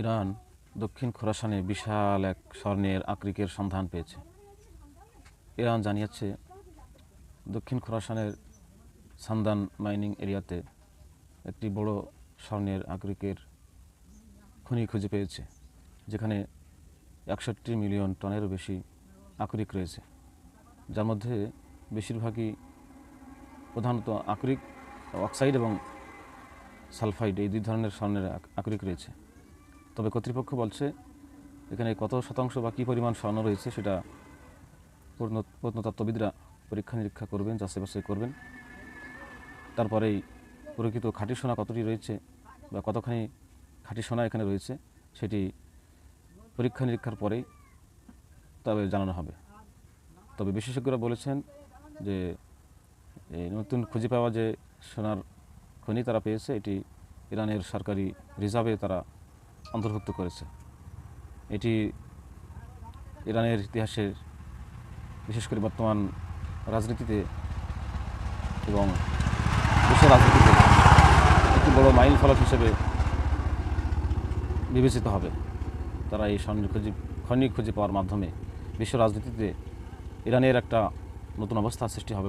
Iran দক্ষিণ খোরাসানে বিশাল এক স্বর্ণের আকরিকের সন্ধান পেয়েছে। ইরান জানিয়েছে, দক্ষিণ খোরাসানের সান্দান মাইনিং এরিয়াতে একটি বড় স্বর্ণের আকরিকের খনি খুঁজে পেয়েছে, যেখানে একষট্টি মিলিয়ন টনেরও বেশি আকরিক রয়েছে। যার মধ্যে বেশিরভাগই প্রধানত আকরিক, অক্সাইড এবং সালফাইড এই দুই ধরনের স্বর্ণের আকরিক রয়েছে। তবে কর্তৃপক্ষ বলছে, এখানে কত শতাংশ বা কী পরিমাণ স্বর্ণ রয়েছে সেটা প্রত্ন- প্রত্নতত্ত্ববিদরা পরীক্ষা নিরীক্ষা করবেন, যাচাই বাছাই করবেন। তারপরেই প্রকৃত খাঁটি সোনা কতটি রয়েছে বা কতখানি খাঁটি সোনা এখানে রয়েছে সেটি পরীক্ষা নিরীক্ষার পরেই তবে জানানো হবে। তবে বিশেষজ্ঞরা বলেছেন যে এই নতুন খুঁজে পাওয়া যে সোনার খনি তারা পেয়েছে, এটি ইরানের সরকারি রিজার্ভে তারা অন্তর্ভুক্ত করেছে। এটি ইরানের ইতিহাসের বিশেষ করে বর্তমান রাজনীতিতে এবং বিশ্ব রাজনীতিতে একটি বড় মাইল ফলক হিসেবে বিবেচিত হবে। তারা এই স্বর্ণ খুঁজে খনি খুঁজে পাওয়ার মাধ্যমে বিশ্ব রাজনীতিতে ইরানের একটা নতুন অবস্থা সৃষ্টি হবে।